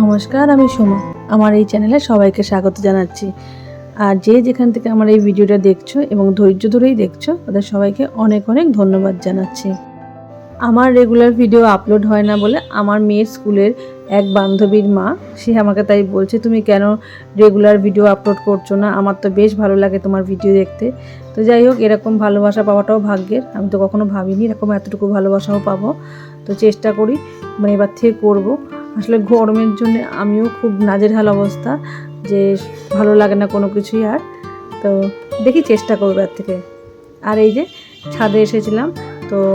নমস্কার, আমি সুমা। আমার এই চ্যানেলে সবাইকে স্বাগত জানাচ্ছি। আর যে যেখান থেকে আমার এই ভিডিওটা দেখছ এবং ধৈর্য ধরেই দেখছ, তাদের সবাইকে অনেক অনেক ধন্যবাদ জানাচ্ছি। আমার রেগুলার ভিডিও আপলোড হয় না বলে আমার মেয়ের স্কুলের এক বান্ধবীর মা, সে আমাকে তাই বলছে, তুমি কেন রেগুলার ভিডিও আপলোড করছ না? আমার তো বেশ ভালো লাগে তোমার ভিডিও দেখতে। তো যাই হোক, এরকম ভালোবাসা পাওয়াটাও ভাগ্যের। আমি তো কখনো ভাবিনি এরকম এতটুকু ভালোবাসাও পাবো। তো চেষ্টা করি মানে এবার থেকে করব। আসলে গরমের জন্য আমিও খুব নাজেরহাল অবস্থা যে ভালো লাগে না কোনো কিছুই আর। তো দেখি চেষ্টা করব এর থেকে। আর এই যে ছাদে এসেছিলাম, তো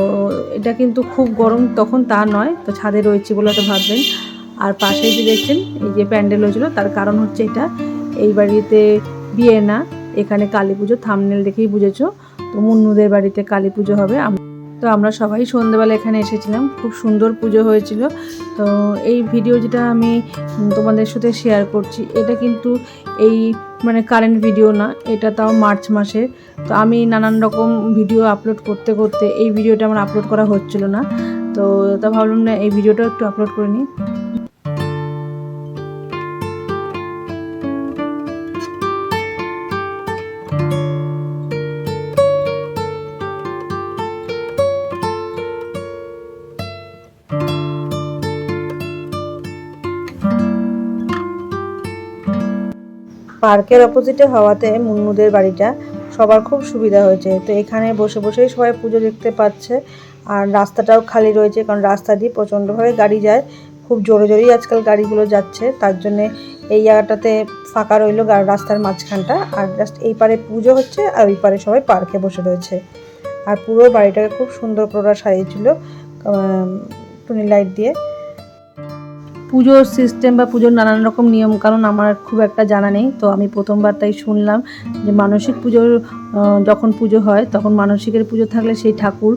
এটা কিন্তু খুব গরম তখন তা নয়, তো ছাদে রয়েছি বলে তো ভাববেন। আর পাশে যে দেখছেন, এই যে প্যান্ডেল হয়েছিল, তার কারণ হচ্ছে এটা। এই বাড়িতে বিয়ে না, এখানে কালী পুজো, থামনেল দেখেই বুঝেছ। তো মুন্নুদের বাড়িতে কালী পুজো হবে, আম- তো আমরা সবাই সন্ধ্যেবেলা এখানে এসেছিলাম। খুব সুন্দর পুজো হয়েছিল। তো এই ভিডিও যেটা আমি তোমাদের সাথে শেয়ার করছি, এটা কিন্তু এই মানে কারেন্ট ভিডিও না, এটা তাও মার্চ মাসে। তো আমি নানান রকম ভিডিও আপলোড করতে করতে এই ভিডিওটা আমার আপলোড করা হচ্ছিল না। তো তা ভাবলাম না, এই ভিডিওটা একটু আপলোড করে নিই। পার্কের অপোজিটে হওয়াতে মুন্নুদের বাড়িটা সবার খুব সুবিধা হয়েছে। তো এখানে বসে বসেই সবাই পুজো দেখতে পাচ্ছে আর রাস্তাটাও খালি রয়েছে কারণ রাস্তা দিয়ে প্রচণ্ডভাবে গাড়ি যায়। খুব জোরে জোরেই আজকাল গাড়িগুলো যাচ্ছে। তার জন্যে এই জায়গাটাতে ফাঁকা রইল রাস্তার মাঝখানটা আর জাস্ট এই পারে পুজো হচ্ছে আর ওই পারে সবাই পার্কে বসে রয়েছে। আর পুরো বাড়িটাকে খুব সুন্দর করে সাজিয়েছিল টুনি লাইট দিয়ে। পুজোর সিস্টেম বা পুজোর নানান রকম নিয়ম, কারণ আমার খুব একটা জানা নেই। তো আমি প্রথমবার তাই শুনলাম যে মানসিক পুজোর যখন পুজো হয়, তখন মানসিকের পুজো থাকলে সেই ঠাকুর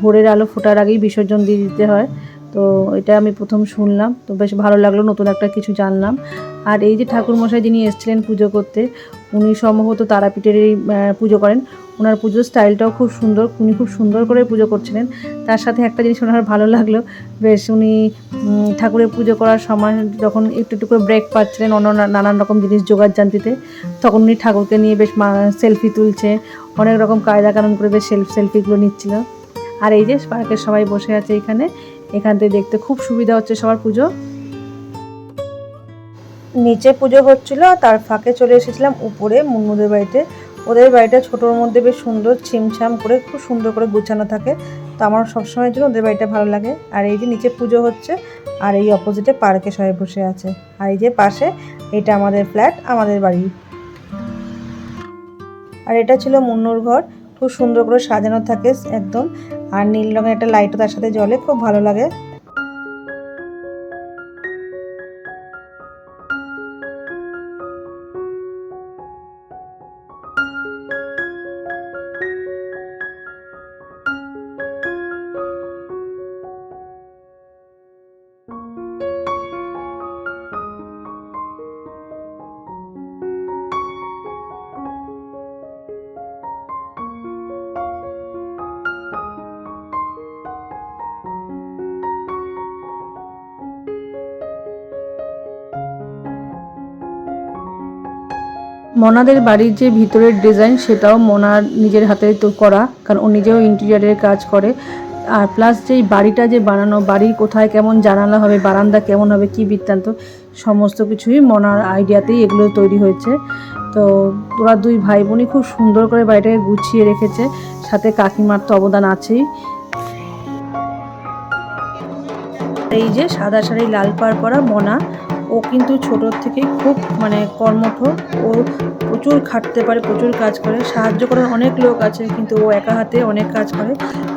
ভোরের আলো ফোটার আগেই বিসর্জন দিয়ে দিতে হয়। তো এটা আমি প্রথম শুনলাম। তো বেশ ভালো লাগল নতুন একটা কিছু জানলাম। আর এই যে ঠাকুর মশাই যিনি এসেছিলেন পুজো করতে, উনি সম্ভবত তারাপীঠেরই পুজো করেন। ওনার পুজোর স্টাইলটাও খুব সুন্দর, উনি খুব সুন্দর করে পুজো করছিলেন। তার সাথে একটা জিনিস ওনার ভালো লাগল, বেশ উনি ঠাকুরের পুজো করার সময় যখন একটু একটু করে ব্রেক পাচ্ছিলেন অন্য নানান রকম জিনিস জোগাড় জানতিতে, তখন উনি ঠাকুরকে নিয়ে বেশ সেলফি তুলছে, অনেক রকম কায়দা কানুন করে বেশ সেলফ সেলফিগুলো নিচ্ছিল। আর এই যে পার্কের সবাই বসে আছে এখানে, এখান থেকে দেখতে খুব সুবিধা হচ্ছে সবার পুজো। নিচে পুজো হচ্ছিল, তার ফাঁকে চলে এসেছিলাম, উপরে মুন্নুদের বাড়িতে। ওদের বাড়িটা ছোটোর মধ্যে বেশ সুন্দর, ছিমছাম করে খুব সুন্দর করে গুছানো থাকে। তো আমার সবসময়ের জন্য ওদের বাড়িটা ভালো লাগে। আর এই যে নিচে পুজো হচ্ছে, আর এই অপোজিটে পার্কে সবাই বসে আছে। আর এই যে পাশে এটা আমাদের ফ্ল্যাট, আমাদের বাড়ি। আর এটা ছিল মুন্নুর ঘর। খুব সুন্দর করে সাজানো থাকে একদম। আর নীল রঙের একটা লাইটও তার সাথে জ্বলে, খুব ভালো লাগে। মনাদের বাড়ির যে ভিতরের ডিজাইন, সেটাও মনার নিজের হাতে তো করা, কারণ ও নিজেও ইন্টেরিয়ারের কাজ করে। আর প্লাস যেই বাড়িটা যে বানানো বাড়ির কোথায় কেমন জানালা হবে, বারান্দা কেমন হবে, কি বৃত্তান্ত, সমস্ত কিছুই মনার আইডিয়াতেই এগুলো তৈরি হয়েছে। তো ওরা দুই ভাই বোনই খুব সুন্দর করে বাড়িটাকে গুছিয়ে রেখেছে। সাথে কাকিমার তো অবদান আছেই। এই যে সাদা শাড়ি, লাল পাড় পরা মনা ও কিন্তু ছোটোর থেকে খুব মানে কর্মঠ ও প্রচুর খাটতে পারে, প্রচুর কাজ করে, সাহায্য করার অনেক লোক আছে, কিন্তু ও একা হাতে অনেক কাজ করে।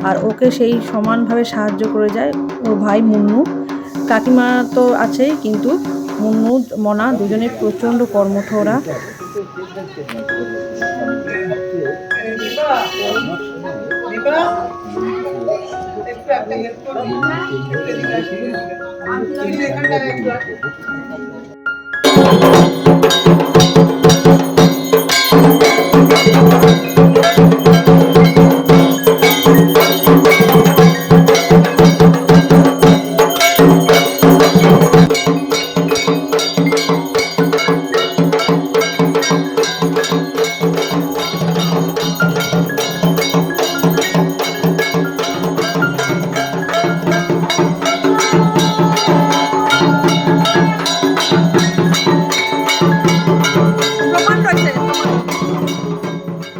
আর ওকে সেই সমানভাবে সাহায্য করে যায় ওর ভাই মুন্নু। কাকিমা তো আছেই, কিন্তু মুন্নু, মনা দুজনে প্রচণ্ড কর্মঠ ওরা দীপা। पे आपका हेल्प को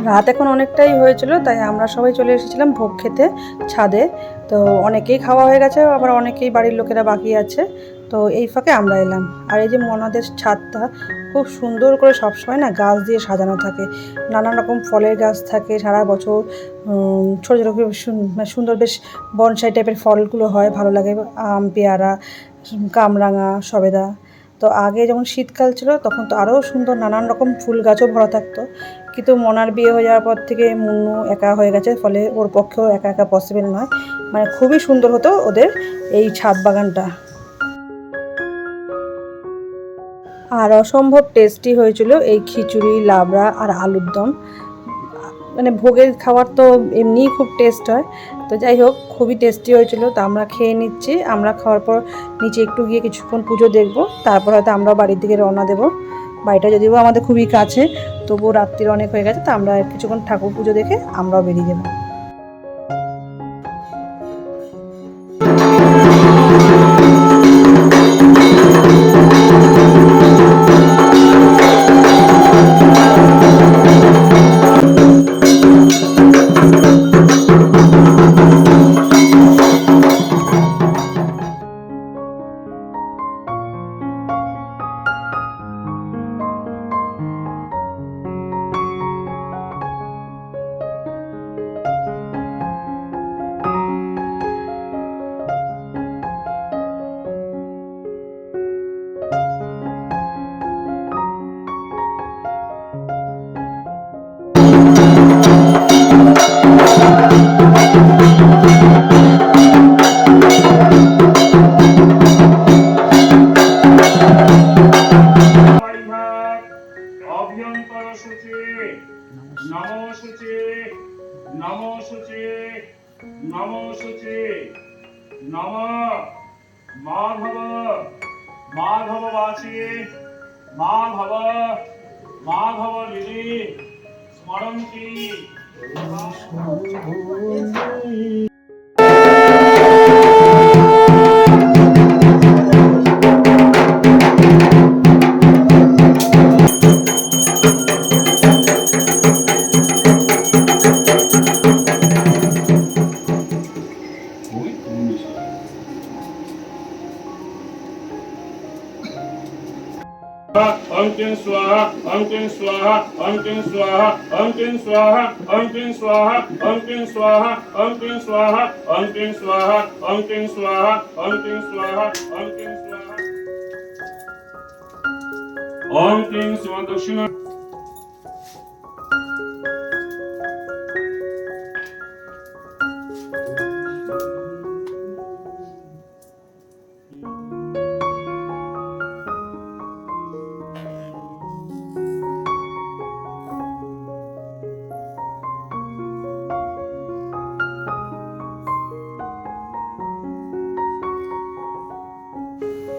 রাত এখন অনেকটাই হয়েছিল, তাই আমরা সবাই চলে এসেছিলাম ভোগ খেতে ছাদে। তো অনেকেই খাওয়া হয়ে গেছে, আবার অনেকেই বাড়ির লোকেরা বাকি আছে। তো এই ফাঁকে আমরা এলাম। আর এই যে মনাদের ছাদটা খুব সুন্দর করে সবসময় না গাছ দিয়ে সাজানো থাকে। নানান রকম ফলের গাছ থাকে, সারা বছর ছোটো ছোটো মানে সুন্দর বেশ বনসাই টাইপের ফলগুলো হয়, ভালো লাগে। আম, পেয়ারা, কামরাঙা, সবেদা। তো আগে যখন শীতকাল ছিল, তখন তো আরও সুন্দর নানান রকম ফুল গাছও ভরা থাকতো। কিন্তু মনার বিয়ে হয়ে যাওয়ার পর থেকে মুন্নু একা হয়ে গেছে, ফলে ওর পক্ষেও একা একা পসিবল নয়। মানে খুবই সুন্দর হতো ওদের এই ছাদ বাগানটা। আর অসম্ভব টেস্টি হয়েছিল এই খিচুড়ি, লাবড়া আর আলুর দম। মানে ভোগের খাবার তো এমনিই খুব টেস্ট হয়। তো যাই হোক, খুবই টেস্টি হয়েছিল। তো আমরা খেয়ে নিচ্ছি। আমরা খাওয়ার পর নিচে একটু গিয়ে কিছুক্ষণ পুজো দেখব। তারপর হয়তো আমরা বাড়ির দিকে রওনা দেবো। বাড়িটা যদিও আমাদের খুবই কাছে, তবুও রাত্রির অনেক হয়ে গেছে, তো আমরা কিছুক্ষণ ঠাকুর পুজো দেখে আমরাও বেরিয়ে যাব। মাধব বাচি মাধব মাধব লিলি স্মরন্তি। Om Kim Swaha, Om Kim Swaha, Om Kim Swaha, Om Kim Swaha, Om Kim Swaha, Om Kim Swaha, Om Kim Swaha, Om Kim Swaha, Om Kim Swaha, Om Kim Swaha. Swaha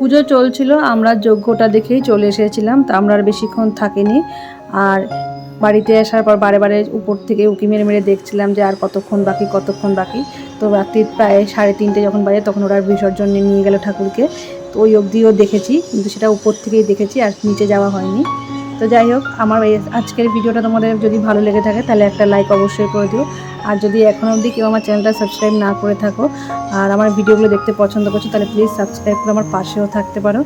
পুজো চলছিল, আমরা যজ্ঞটা দেখেই চলে এসেছিলাম, তা আমরা আর বেশিক্ষণ থাকিনি। আর বাড়িতে আসার পর বারে বারে উপর থেকে উঁকি মেরে মেরে দেখছিলাম যে আর কতক্ষণ বাকি কতক্ষণ বাকি। তো রাত্রি প্রায় সাড়ে তিনটে যখন বাজে, তখন ওরা বিসর্জন নিয়ে গেল ঠাকুরকে। তো ওই অবধিও দেখেছি, কিন্তু সেটা উপর থেকেই দেখেছি, আর নিচে যাওয়া হয়নি। তো যাই হোক, আমার এই আজকের ভিডিওটা তোমাদের যদি ভালো লেগে থাকে, তাহলে একটা লাইক অবশ্যই করে দিও। আর যদি এখনও অবধি কেউ আমার চ্যানেলটা সাবস্ক্রাইব না করে থাকো, আর আমার ভিডিওগুলো দেখতে পছন্দ করছ, তাহলে প্লিজ সাবস্ক্রাইব করে আমার পাশেও থাকতে পারো।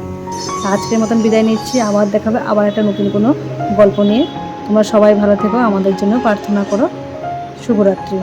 আজকের মতন বিদায় নিচ্ছি, আবার দেখাবে আবার একটা নতুন কোনো গল্প নিয়ে। তোমরা সবাই ভালো থেকো, আমাদের জন্য প্রার্থনা করো। শুভরাত্রি।